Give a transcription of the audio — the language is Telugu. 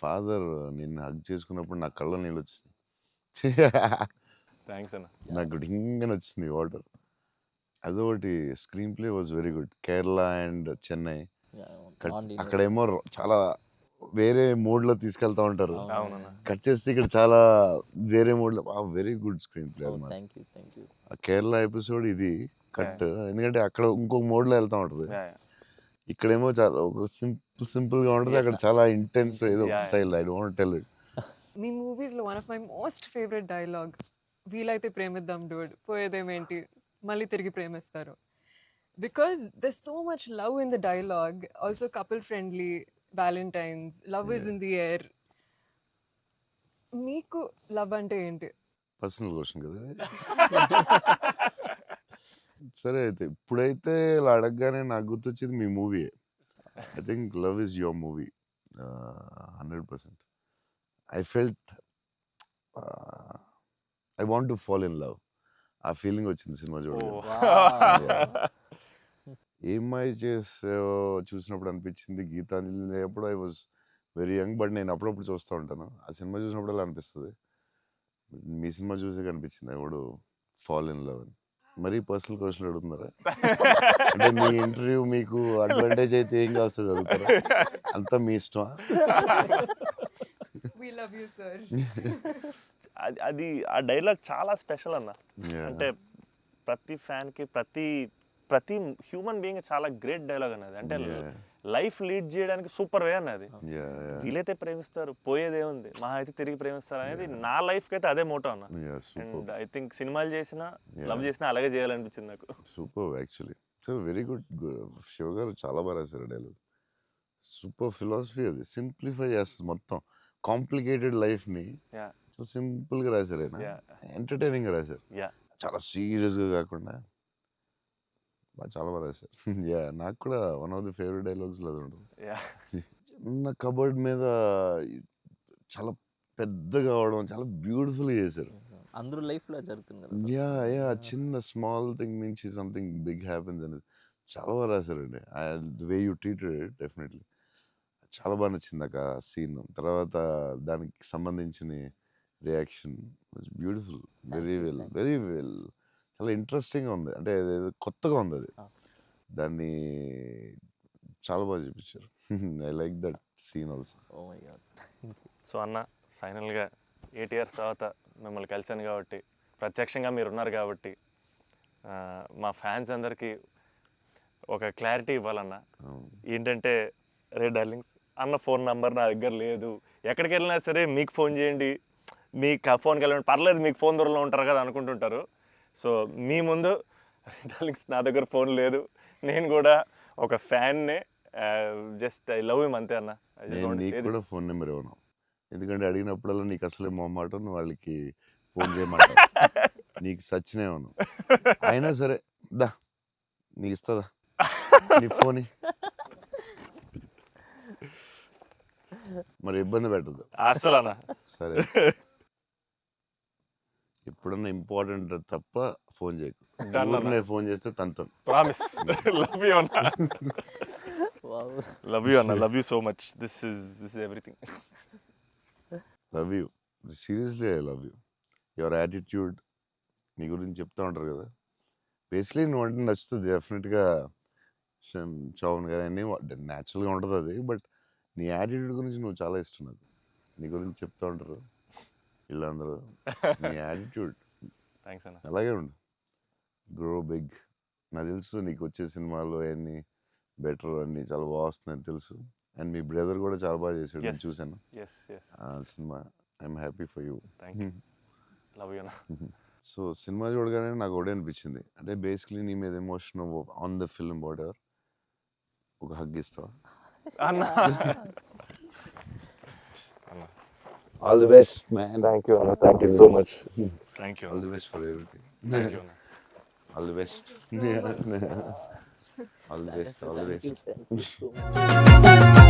ఫాదర్ నిన్ను హగ్ చేసుకున్నప్పుడు నా కళ్ళ నీళ్ళు వచ్చింది థ్యాంక్స్ అన్న. నాకు డింగని వచ్చింది వాటర్. అదొకటి screenplay was very good. Kerala and Chennai. అక్కడేమో చాలా వేరే మోడ్లో తీసుకెళ్తా ఉంటారు. కట్ చేస్తే ఇక్కడ చాలా వేరే మోడ్లో very good screenplay Kerala episode ఇది కట్. ఎందుకంటే అక్కడ ఇంకొక మోడ్లో వెళ్తా ఉంటది. ఇక్కడేమో చాలా ఒక సింపుల్ సింపుల్గా ఉంటది అక్కడ చాలా ఇంటెన్స్ ఏదో. Style. I don't tell it me మూవీస్లో one of my most favourite dialogue వీలైతే ప్రేమిద్దాం డూడ్ పోయేదేమేంటి? మళ్ళీ తిరిగి ప్రేమిస్తారు. Because the so much love in the dialogue also couple friendly Valentine's love is in the air మీకు లవ్ అంటే ఏంటి? పర్సనల్ క్వశ్చన్ కదా? సరే అయితే ఇప్పుడైతే ఇలా అడగగానే నాకు గుర్తొచ్చేది మీ movie. I think love is your movie. Hundred percent. I felt I want to fall in love. ఆ ఫీలింగ్ వచ్చింది సినిమా Oh. ఏమై చేసే చూసినప్పుడు అనిపించింది. గీతాంజలి అప్పుడు I was very young but నేను అప్పుడప్పుడు చూస్తూ ఉంటాను. ఆ సినిమా చూసినప్పుడు అలా అనిపిస్తుంది? మీ సినిమా చూసే కనిపించింది ఎవడు? ఫాల్ ఇన్ లవ్ అని. మరీ పర్సనల్ క్వశ్చన్ అడుగుతున్నారా? అంటే మీ ఇంటర్వ్యూ మీకు అడ్వాంటేజ్ అయితే ఏం కావస్తుంది అడుగుతారా? అంతా మీ ఇష్టమా? వీ లవ్ యూ సార్ అది అది ఆ డైలాగ్ చాలా స్పెషల్ అన్న. అంటే ప్రతి ఫ్యాన్కి ప్రతి ప్రతి హ్యూమన్ బీయింగ్ చాలా గ్రేట్ డైలాగ్ అన్నది. అంటే. లైఫ్ లీడ్ చేయడానికి సూపర్ వే అన్నది. వీలైతే ప్రేమిస్తారు పోయేదే ఉంది. మహా అయితే తిరిగి ప్రేమిస్తారు అనేది నా లైఫ్ అయితే అదే మోటో అన్న. అండ్ ఐ థింక్ సినిమాలు చేసినా. లవ్ చేసినా అలాగే చేయాలనిపించింది నాకు. Super actually so very good Siva garu చాలా బాగా రాశారు డైలాగ్. సూపర్ ఫిలాసఫీ అది. సింప్లిఫై చేస్తుంది మొత్తం. కాంప్లికేటెడ్ లైఫ్ని సింపుల్గా రాశారు ఆయన. ఎంటర్టైనింగ్గా రాశారు. చాలా సీరియస్గా కాకుండా చాలా బాగా రాశారు. యా నాకు కూడా one of the favourite dialogues అది ఉంటుంది. Yeah. చిన్న కబర్డ్ మీద చాలా పెద్దగా అవడం చాలా బ్యూటిఫుల్గా చేశారు. అందరూ లైఫ్లో జరుగుతుంది. యా యా చిన్న స్మాల్ థింగ్ నుంచి సంథింగ్ బిగ్ హ్యాపెన్స్ అనేది చాలా బాగా రాశారండి. The way you treated it definitely చాలా బాగా నచ్చింది ఆ సీన్ తర్వాత దానికి సంబంధించిన reaction beautiful very well very well చాలా ఇంట్రెస్టింగ్గా ఉంది. అంటే కొత్తగా ఉంది అది. దాన్ని చాలా బాగా చూపించారు. I like that scene also. Oh my God. So అన్న ఫైనల్గా ఎయిట్ ఇయర్స్ తర్వాత మిమ్మల్ని కలిశాను కాబట్టి ప్రత్యక్షంగా మీరు ఉన్నారు కాబట్టి మా ఫ్యాన్స్ అందరికీ ఒక క్లారిటీ ఇవ్వాలన్న. ఏంటంటే రే డార్లింగ్స్ అన్న ఫోన్ నంబర్ నా దగ్గర లేదు. ఎక్కడికి వెళ్ళినా సరే మీకు ఫోన్ చేయండి. మీకు ఫోన్కి వెళ్ళండి. పర్లేదు మీకు ఫోన్ దూరంలో ఉంటారు కదా అనుకుంటుంటారు. సో మీ ముందు రే డార్లింగ్స్ నా దగ్గర ఫోన్ లేదు. నేను కూడా ఒక ఫ్యాన్నే జస్ట్ ఐ లవ్ హిమ్ అంతే అన్న. కూడా. ఫోన్ నెంబర్ ఇవ్వను. ఎందుకంటే అడిగినప్పుడల్లా నీకు అసలే మొహమాట నువ్వు వాళ్ళకి ఫోన్ చేయమాట నీకు సచ్చినే ఇవ్వను. అయినా సరే దా నీకు ఇస్తుందా నీ ఫోన్ మరి ఇబ్బంది పెట్టదు అసలు అన్న. సరే. ఎప్పుడన్నా ఇంపార్టెంట్ తప్ప ఫోన్ చేయకు. ఊరినే ఫోన్ చేస్తే తంతాను ప్రామిస్. లవ్ యూ అన్న. లవ్ యూ అన్న. Love you so much this is this is everything love you seriously I love you your attitude నీ గురించి చెప్తా ఉంటారు కదా. బేసిక్లీ నువ్వు అంటే నచ్చుతుంది. డెఫినెట్గా చౌన్ గారు అన్నీ న్యాచురల్గా ఉంటుంది అది. బట్ నీ యాటిట్యూడ్ గురించి నువ్వు చాలా ఇష్టం నాకు. నీ గురించి చెప్తా ఉంటారు. వీళ్ళందరూ నీ యాటిట్యూడ్ థ్యాంక్స్ అన్న. అలాగే ఉండు. గ్రో బిగ్ నాకు తెలుసు నీకు వచ్చే సినిమాలు అవన్నీ బెటర్ అన్నీ చాలా బాగా వస్తున్నాయని తెలుసు. అండ్ మీ బ్రదర్ కూడా చాలా బాగా చేశాడు నేను Yes. చూశాను. ఆ cinema I'm happy for you love you అన్న. సో సినిమా చూడగానే నాకు ఒకటే అనిపించింది. అంటే బేసిక్లీ నీ మీద emotion on the film whatever ఒక హగ్ ఇస్తావా? All the best, man. Thank you, Anna. Thank you so much. Thank you. All the best for everything. Thank you. All the best. Yeah. All the best. All the best.